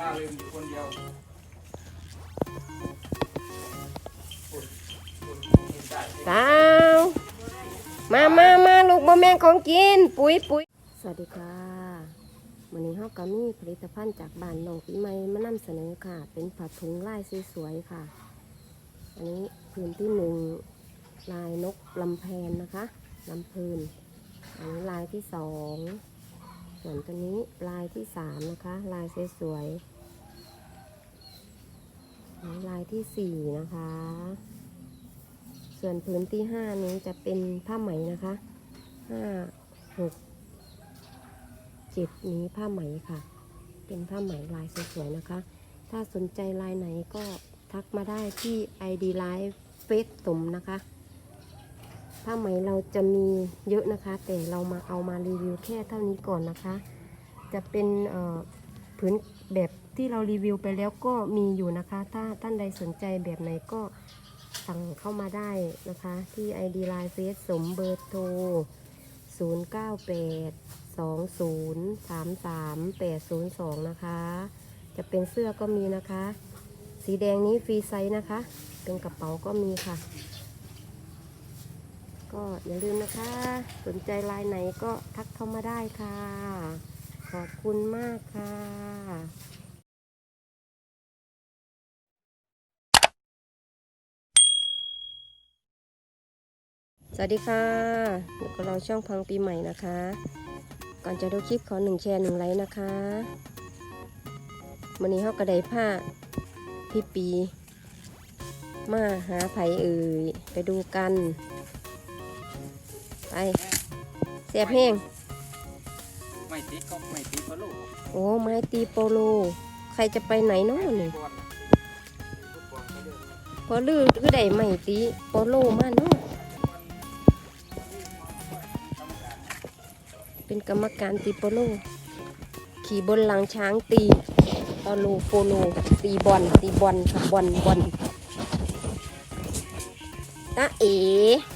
ล่าเริงอยู่คนเดียวสาวมามามาลูกบ่แม่งของกิน ปุ๋ยปุ๋ยสวัสดีค่ะวันนี้เฮาก็มีผลิตภัณฑ์จากบ้านหนองปีใหม่มานำเสนอค่ะ เป็นผ้าถุงลายสวยๆค่ะ อันนี้พื้นที่หนึ่งลายนกลำแพนนะคะลำพืนอันนี้ลายที่สอง ส่วนตัวนี้ลายที่สามนะคะ ลายสวยๆลายที่สี่นะคะ ส่วนพื้นที่ห้านี้จะเป็นผ้าไหมนะคะห้าหกเจ็ดนี้ผ้าไหมค่ะ เป็นผ้าไหมลายสวยๆนะคะ ถ้าสนใจลายไหนก็ทักมาได้ที่ ID Live เฟซสมนะคะ ผ้าไหมเราจะมีเยอะนะคะ แต่เรามาเอามารีวิวแค่เท่านี้ก่อนนะคะ จะเป็นเอ่อพื้นแบบที่เรารีวิวไปแล้วก็มีอยู่นะคะ ถ้าท่านใดสนใจแบบไหนก็สั่งเข้ามาได้นะคะ ที่ ID Line เฟซสมเบอร์โทร 098 20 33 802 นะคะ จะเป็นเสื้อก็มีนะคะ สีแดงนี้ฟรีไซส์นะคะ เป็นกระเป๋าก็มีค่ะ ก็อย่าลืมนะคะ สนใจลายไหนก็ทักเข้ามาได้ค่ะ ขอบคุณมากค่ะสวัสดีค่ะอยู่กับเราช่องพังปีใหม่นะคะ ก่อนจะดูคลิปขอหนึ่งแชร์หนึ่งไลค์นะคะวันนี้เขากระไดผ้าพี่ปี มาหาไผ่เอ่ยไปดูกัน ไปเสียบเพลงไม่ตีก็ไม่ตีก็ลูกโอ้ไม้ตีโปโล ใครจะไปไหนเนาะนี่บอลฟุตบอลไม่เดินพอลือคือได้ไม้ตีโปโลมาเนาะเป็นกรรมการตีโปโล ขี่บนหลังช้างตีโปโลโปโลตีบอลตีบอลค่ะบอลบอล ตาเอ๋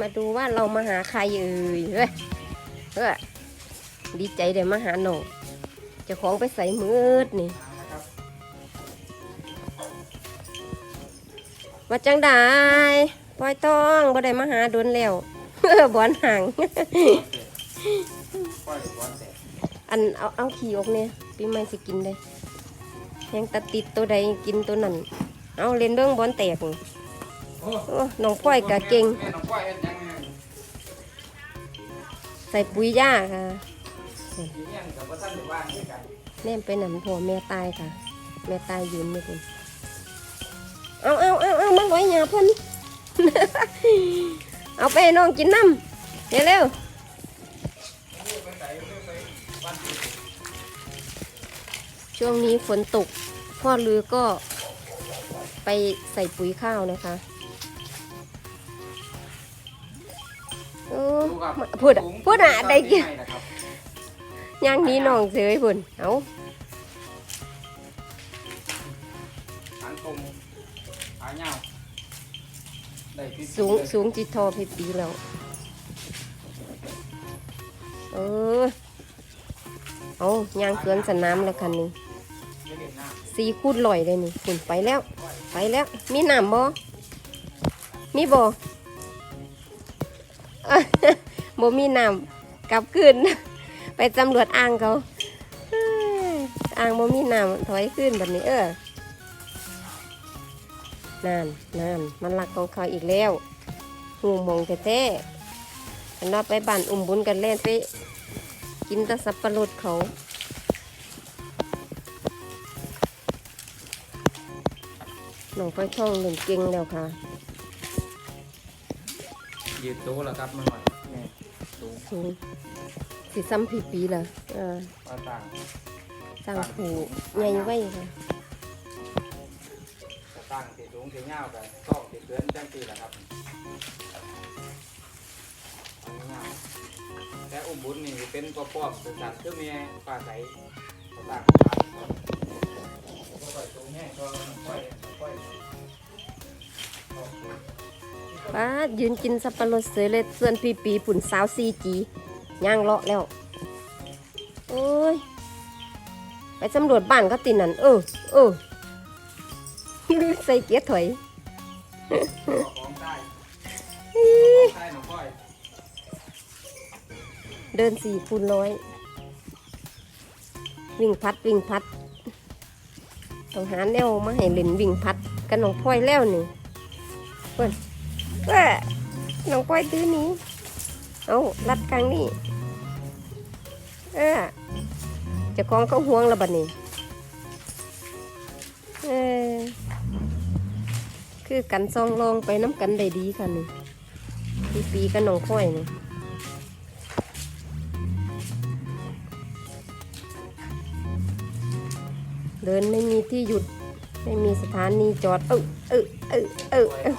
มาดูว่าเรามาหาใครเอ่ยเฮ้ยเฮ้ยดีใจเดี๋ยวมาหาหนูเจะของไปใส่มืดนี่นะครับว่าจังได้ปล่อยต้องบ่ได้มาหาโดนแล้วบอนห่างอันเอาเอาขี่ออกเนี่ยปีใหม่สิกินได้ยังตัดติดตัวใดกินตัวนั้นเอาเล่นเรื่องบอลแตกนี่ โอ้โอ้น้องป้อยกะเก่งแม่น้องปล่อยเฮ็ดยังไงใส่ปุ๋ยหญ้าค่ะทีเนี้ยกับว่าท่านอยู่บ้านด้วยกันแม่ไปนำพ่อแม่ตายค่ะ แม่ตายยืนนี่คุณเอาเอาเอาเอามาไว้หยาเพิ่นเอาไปให้น้องกินน้ำเร็วๆช่วงนี้ฝนตก พ่อลือก็ไปใส่ปุ๋ยข้าวนะคะ ครับพูดอะพูดอะได้กินม่นะครับย่างนี้น้องเสยพุ่นเอาหางตรงหางยาวได้พี่สูงสูงจิตทอพี่ปีแล้วเออเอาย่างเกินสนามแล้วคันนี้ไม่เล่นน้สีคูดลอยเลยนี่ฝุ่นไปแล้ว ไปแล้ว มีน้ำบ่มีบ่อะ บ่มีน้ำกลับคืนไปตำรวจอ่างเขาอ้างบ่มีน้ำถอยขึ้นแบบนี้เออนั่นนั่นมันหลักของเขาอีกแล้วหูมองแท้ๆอันเราไปบ้านอุ่มบุญกันเล่นไปกินตะสับปะรดเขาหนูก็ช่องหนึ่งเก่งแล้วค่ะ ยืดตัวแล้วครับมันหน่อยแม่ สูงสูง สิซ้ำผีปีละเออปลาต่างสร้างผูใหญ่ไว้ค่ะต่างสีสูงสีเงากันก็สีเตือนจังสีแหละครับเอาเงาแต่อุ้มบุญนี่เป็นกระป๋อมเป็นสัตว์คือเมียปลาใสต่างกันก็ปล่อยสูงแห้งก็ปล่อยปล่อย ป้ายืนกินสับปะรดเสยเลยเส่วนพี่ปีปุ่นสาวซีจีย่างเลาะแล้วโอ้ยไปสำรวจบ้านเขาตินั่นเออเออใส่เกียร์ถอยเดินสี่คูณร้อยวิ่งพัดวิ่งพัดต้องหาแนวมาให้เล่นวิ่งพัดกันน้องพลอยแล้วนี่เพื่อน เอ้อน้องพลอยตื้อนี้เอารัดกลางนี่เออจะคล้าของเขาห่วงแล้วบัดนี้เออคือกันซองลองไปน้ำกันได้ดีค่ะนี่ปีปีกันน้องพลอยนี่เดินไม่มีที่หยุด ไม่มีสถานีจอด เออเออเออเออ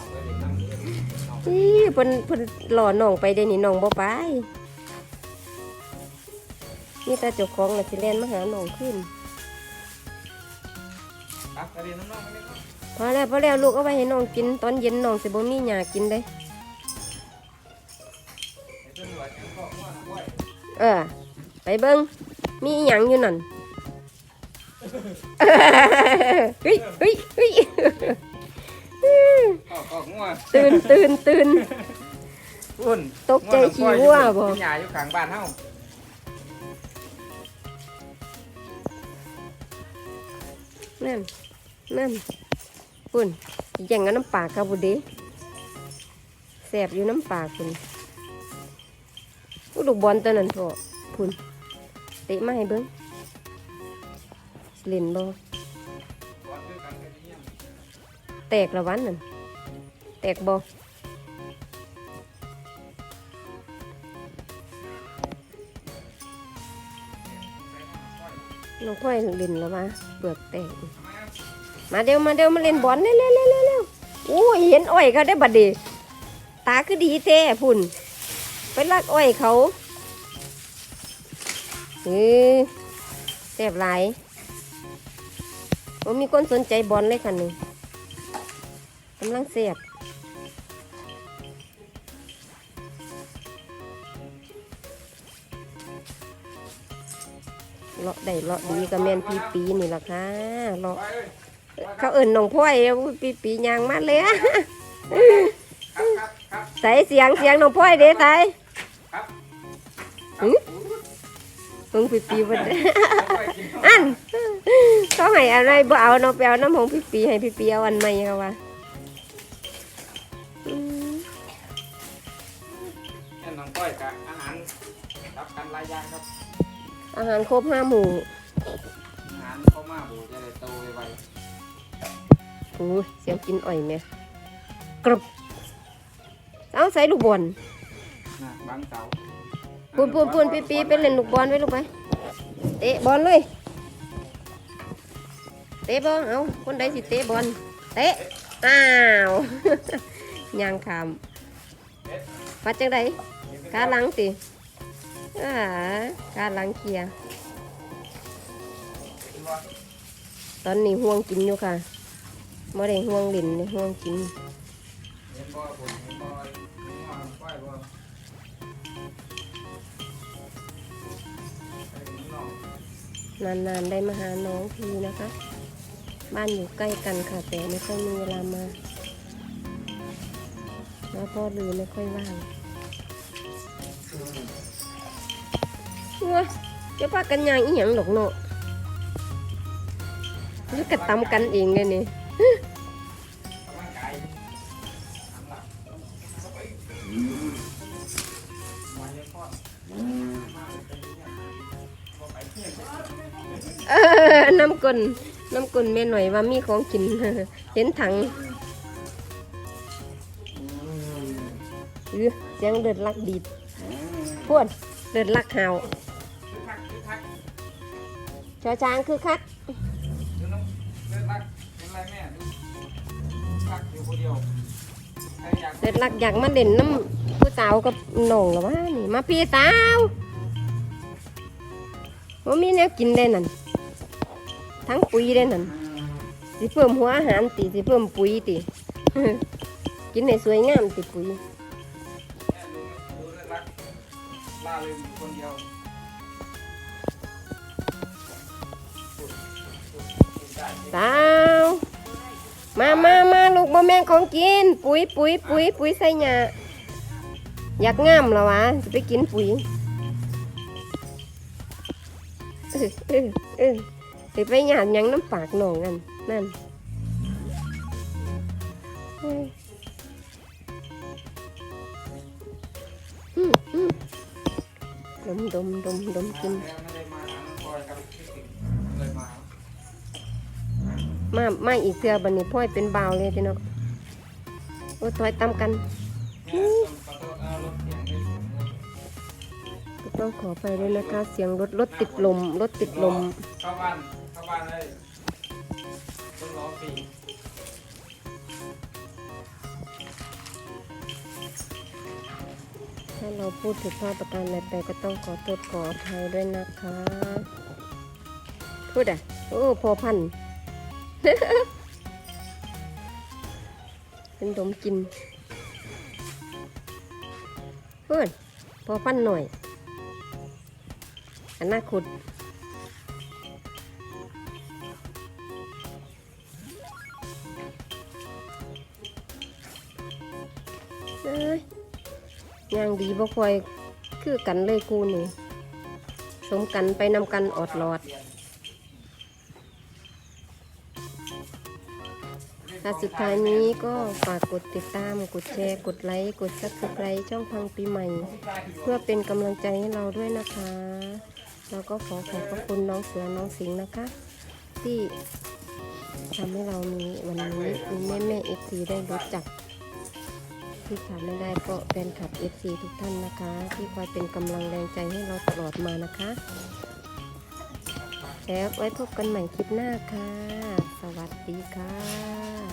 เออนี่เพิ่นเพิ่นหล่อน้องไปเดี๋ยวนี้น้องบ่ไปนี่ตาเจ้าของน่ะสิแล่นมาหาน้องขึ้นครับกระเด็นน้องๆไปเลยครับพอแล้วพอแล้วลูกเอาไว้ให้น้องกินตอนเย็นน้องสิบ่มีหญ้ากินเด้เดี๋ยวตำรวจยังเกาะหัวหนองก้อยเออ ไปเบิ่งมีอีหยังอยู่นั่นเฮ้ยเฮ้ยเฮ้ย เกาะเกาะหัวตื่นตื่นตื่น อุ่นตกใจขี้วัวบ่ กินหญ้าอยู่ข้างบ้านเฮานั่นนั่นปุ่นแย่งกันน้ำปลากับบุเดแสบอยู่น้ำปลาคุณลูกบอลตัวนั้นพอคุณเตะมาให้เบิ้งเล่นบ่ก่อ แตกละวันนั่นแตกบ่น้องค่อยเล่นแล้ววะเปลือกแตก มาเดี๋ยวมาเดี๋ยวมาเล่นบอลเร็วเร็วเร็วเร็วเร็วอู้ยเห็นอ้อยเขาได้บัดดีตาคือดีแท้พุ่น ไปลักอ้อยเขาเออแซ่บหลายผมมีคนสนใจบอลเลยคันนี้ กำลังเสียบเลาะได้เลาะดีกับแมนปีปีนี่ล่ะค่ะเลาะเขาเอิ่นน้องพ่อยเอาปีปียางมาเลยอะใส่เสียงเสียงหนองพ่อยเด้ใส่หึงปีปีบ่ได้ค่อยกินอันเขาให้อะไรบ่เอาเนาะไปเอาน้ำของพี่ปีให้พี่ปีเอาอันใหม่เขาว่า รับกันหลายอย่างครับอาหารครบห้าหมู่อาหารเข้ามาบูจะได้โตไวโอ้ยเสียงกินอ่อยแม่กรุบเอาใส่ลูกบอลๆนะบางเสาปูนปูนปูนปีปีไปเล่นลูกบอลไว้ลูกไปเตะบอลเลย เตะบอลเอาคนใดสิเตะบอลเตะอ้าว ยางขามปัดจังไดขาหลังติ อ่าขาหลังเคลียร์ตอนนี้ห่วงกินอยู่ค่ะไม่ได้ห่วงเล่นห่วงกินนบ่ผมนานๆได้มาหาน้องทีนะคะ บ้านอยู่ใกล้กันค่ะ แต่ไม่ค่อยมีเวลามาแล้วพ่อลือไม่ค่อยว่าง ว้าจะพากันยางอีหยังหรอกเนาะนี่กระตำกันเองเลยนี่กำลังกายทำหลักเอมาเลยเป็นเนี่ยบ่ไปเที่ยงเอน้ำกลนน้ำกลนแม่หน่อยว่ามีของกิน เห็นถังเออเสียงเดือดลักดีดพวดเดือดลักหาว คือทักคือทักชอช้างคือคักดูน้องเลิกรักเป็นไรแม่ดูรักอยู่คนเดียวใครอยากเดือดลักอยากมาเด่นน้ำผู้สาวกับหน่องหรอวะนี่มาพี่สาวว่ามีแนวกินได้นั่นทั้งปุ๋ยได้นั่นสิเพิ่มหัวอาหารติสิเพิ่มปุ๋ยติ กินให้สวยงามติปุ๋ย แม่ดูดูเลิกรักล่าเลยอยู่คนเดียว สาว มามามาลูกบ่แม่ของกิน ปุ๋ยปุ๋ยปุ๋ยปุ๋ยใส่หญ้าอยากงามแล้ววะจะไปกินปุ๋ยเออเออเออไปไปหยาดยังน้ำปากหนองกันนั่นดมดมดมดมกิน มามาอีกเทือบันนี้พ่อยเป็นบาวเลยพี่น้องโอ้ยถอยตามกันก็ต้องขอไปด้วยนะคะ เสียงรถรถติดลมรถติดลมเข้าบ้านเข้าบ้านเลยต้องรอฟรีถ้าเราพูดถึงภาพประการใดไปก็ต้องขอโทษขออภัยด้วยนะคะ พูดอะ โอ้พอพัน เป็นดมกินเพื่อนพอพั้นหน่อยอันน่าขุดเอ้ยย่างดีบ่คอยคือกันเลยกูนี่ สมกันไปนำกันออดหลอด ถ้าสุดท้ายนี้ก็ฝากกดติดตาม กดแชร์ กดไลค์ กดซับสไครต์ช่องพังปีใหม่ เพื่อเป็นกำลังใจให้เราด้วยนะคะแล้วก็ขอขอบพระคุณน้องเสือน้องสิงห์นะคะ ที่ทำให้เรามีวันนี้มีแม่แม่เอฟซีได้รู้จัก ที่ขาดไม่ได้ก็แฟนคลับ FC ทุกท่านนะคะ ที่คอยเป็นกำลังแรงใจให้เราตลอดมานะคะแล้วไว้พบกันใหม่คลิปหน้าค่ะ สวัสดีค่ะ